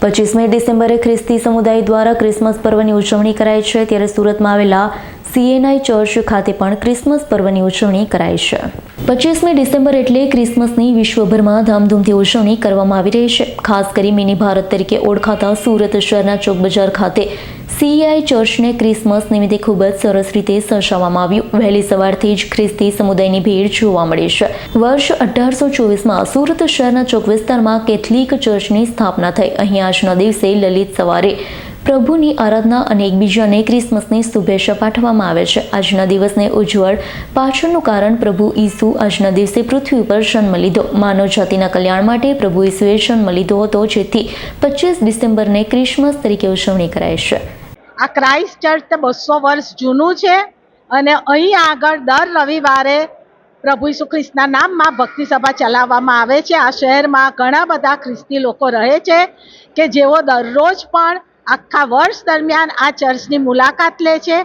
પચીસમી ડિસેમ્બરે ખ્રિસ્તી સમુદાય દ્વારા ક્રિસમસ પર્વની ઉજવણી કરાય છે, ત્યારે સુરતમાં આવેલા સીએનઆઈ ચર્ચ ખાતે પણ ક્રિસમસ પર્વની ઉજવણી કરાય છે. પચીસમી ડિસેમ્બર એટલે ક્રિસમસની વિશ્વભરમાં ધામધૂમથી ઉજવણી કરવામાં આવી રહી છે. ખાસ કરી મિની ભારત તરીકે ઓળખાતા સુરત શહેરના ચોક બજાર ખાતે સીઆઈ ચર્ચને ક્રિસમસ નિમિત્તે ખૂબ જ સરસ રીતે સજાવવામાં આવ્યું. વહેલી સવારથી જ ખ્રિસ્તી સમુદાયની ભીડ જોવા મળી છે. વર્ષ અઢારસો ચોવીસમાં સુરત શહેરના ચોક વિસ્તારમાં કેથલિક ચર્ચની સ્થાપના થઈ. અહીં આજના દિવસે લલિત સવારે પ્રભુની આરાધના અને એકબીજાને ક્રિસમસની શુભેચ્છા પાઠવવામાં આવે છે. આજના દિવસને ઉજ્જવળ પાછળનું કારણ પ્રભુ ઈસુ આજના દિવસે પૃથ્વી ઉપર જન્મ લીધો. માનવ જાતિના કલ્યાણ માટે પ્રભુ ઈસુએ જન્મ લીધો હતો, જેથી પચીસ ડિસેમ્બરને ક્રિસમસ તરીકે ઉજવણી કરાય છે. આ ક્રાઇસ્ટ ચર્ચ બસો વર્ષ જૂનું છે અને અહીં આગળ દર રવિવારે પ્રભુ ઈસુ ખ્રિસ્તના નામમાં ભક્તિ સભા ચલાવવામાં આવે છે. આ શહેરમાં ઘણા બધા ખ્રિસ્તી લોકો રહે છે કે જેઓ દરરોજ પણ આખા વર્ષ દરમિયાન આ ચર્ચની મુલાકાત લે છે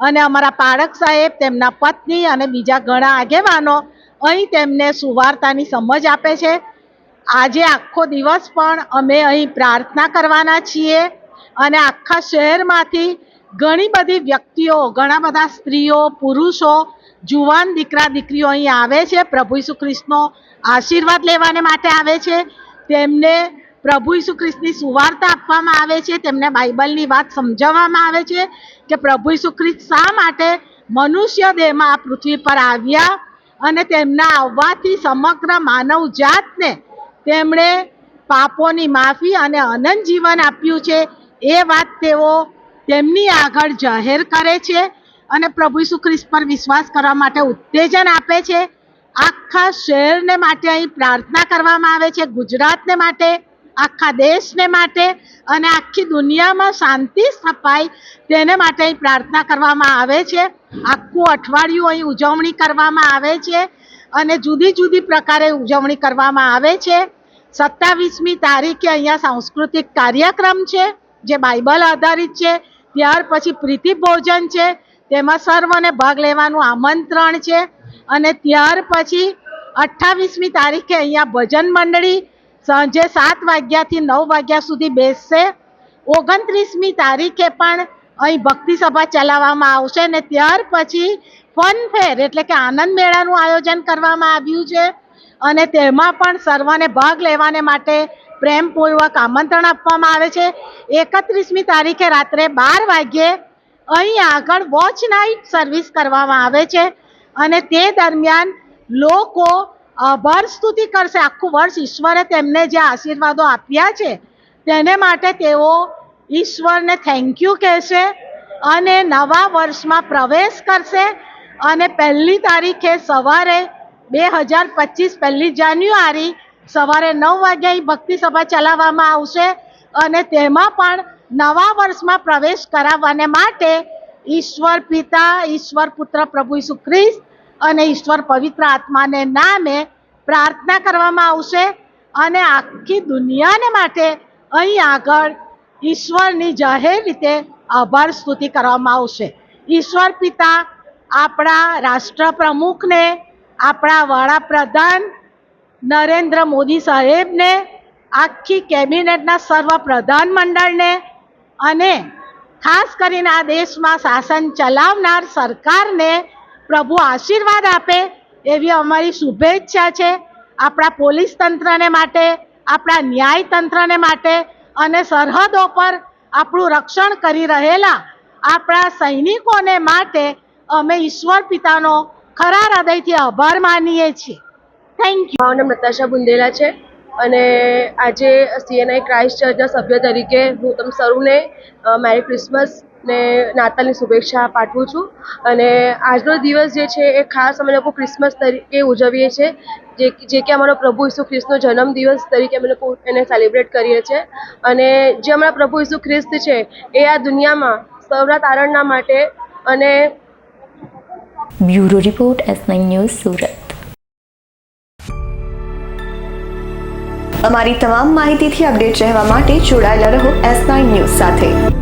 અને અમારા પાળક સાહેબ, તેમના પત્ની અને બીજા ઘણા આગેવાનો અહીં તેમને સુવાર્તાની સમજ આપે છે. આજે આખો દિવસ પણ અમે અહીં પ્રાર્થના કરવાના છીએ અને આખા શહેરમાંથી ઘણી બધી વ્યક્તિઓ, ઘણા બધા સ્ત્રીઓ, પુરુષો, જુવાન દીકરા, દીકરીઓ અહીં આવે છે. પ્રભુ ઈસુ ખ્રિસ્તનો આશીર્વાદ લેવાને માટે આવે છે. તેમને પ્રભુ ઈસુ ખ્રિસ્તની સુવાર્તા આપવામાં આવે છે, તેમને બાઇબલની વાત સમજાવવામાં આવે છે કે પ્રભુ ઈસુ ખ્રિસ્ત શા માટે મનુષ્ય દેહમાં આ પૃથ્વી પર આવ્યા અને તેમના આવવાથી સમગ્ર માનવ જાતને તેમણે પાપોની માફી અને અનંત જીવન આપ્યું છે, એ વાત તેઓ તેમની આગળ જાહેર કરે છે અને પ્રભુ ઈસુ ખ્રિસ્ત પર વિશ્વાસ કરવા માટે ઉત્તેજન આપે છે. આખા શહેરને માટે અહીં પ્રાર્થના કરવામાં આવે છે, ગુજરાતને માટે આખા દેશને માટે અને આખી દુનિયામાં શાંતિ સ્થપાય તેને માટે અહીં પ્રાર્થના કરવામાં આવે છે. આખું અઠવાડિયું અહીં ઉજવણી કરવામાં આવે છે અને જુદી જુદી પ્રકારે ઉજવણી કરવામાં આવે છે. સત્તાવીસમી તારીખે અહીંયા સાંસ્કૃતિક કાર્યક્રમ છે, જે બાઇબલ આધારિત છે. ત્યાર પછી પ્રીતિ ભોજન છે, તેમાં સર્વને ભાગ લેવાનું આમંત્રણ છે અને ત્યાર પછી અઠ્ઠાવીસમી તારીખે અહીંયા ભજન મંડળી સાંજે સાત વાગ્યાથી નવ વાગ્યા સુધી બેસશે. ઓગણત્રીસમી તારીખે પણ અહીં ભક્તિ સભા ચલાવવામાં આવશે અને ત્યાર પછી ફન ફેર એટલે કે આનંદ મેળાનું આયોજન કરવામાં આવ્યું છે. અને તેમાં પણ સર્વને ભાગ લેવાને માટે પ્રેમપૂર્વક આમંત્રણ આપવામાં આવે છે. એકત્રીસમી તારીખે રાત્રે બાર વાગ્યે અહીં આગળ વોચ નાઇટ સર્વિસ કરવામાં આવે છે. અને તે દરમિયાન લોકો આભાર સ્તુતિ કરશે. આખું વર્ષ ઈશ્વરે તેમને જે આશીર્વાદો આપ્યા છે, તેને માટે તેઓ ઈશ્વરને થેન્ક યુ કહેશે અને નવા વર્ષમાં પ્રવેશ કરશે. અને પહેલી તારીખે સવારે બે હજાર પચીસ, પહેલી જાન્યુઆરી સવારે નવ વાગ્યા ભક્તિ સભા ચલાવવામાં આવશે અને તેમાં પણ નવા વર્ષમાં પ્રવેશ કરાવવાને માટે ઈશ્વર પિતા, ઈશ્વર પુત્ર પ્રભુ ઈસુ ખ્રિસ્ત અને ઈશ્વર પવિત્ર આત્માને નામે પ્રાર્થના કરવામાં આવશે અને આખી દુનિયાને માટે અહીં આગળ ઈશ્વરની જાહેર રીતે આભાર સ્તુતિ કરવામાં આવશે. ઈશ્વર પિતા, આપણા રાષ્ટ્ર પ્રમુખને આપણા વડાપ્રધાન નરેન્દ્ર મોદી સાહેબને, આખી કેબિનેટના સર્વ પ્રધાન મંડળને અને ખાસ કરીને આ દેશમાં શાસન ચલાવનાર સરકારને પ્રભુ આશીર્વાદ આપે એવી અમારી શુભેચ્છા છે આપણા પોલીસ તંત્રને માટે, આપણા ન્યાય તંત્રને માટે અને સરહદો પર આપણું રક્ષણ કરી રહેલા આપણા સૈનિકોને માટે અમે ઈશ્વર પિતાનો ખરા હૃદયથી આભાર માનીએ છીએ. થેન્ક યુ મારું નામ બુંદેલા છે અને આજે સીએનઆઈ ક્રાઇસ્ટ ચર્ચના સભ્ય તરીકે હું તમ સૌને મેરી ક્રિસમસ ને નાતાલની શુભેચ્છા પાઠવું છું. અને આજનો દિવસ જે છે એ ખાસ અમે લોકો ક્રિસમસ તરીકે ઉજવીએ છીએ જે જે કે અમારો પ્રભુ ઈસુ ખ્રિસ્તનો જન્મદિવસ તરીકે અમે લોકો એને સેલિબ્રેટ કરીએ છીએ અને જે અમારા પ્રભુ ઈસુ ખ્રિસ્ત છે એ આ દુનિયામાં સૌના તારણના માટે અને bureau report S nine news Surat. અમારી તમામ માહિતીથી અપડેટ રહેવા માટે જોડાયેલા રહો એસ નાઇન ન્યૂઝ સાથે.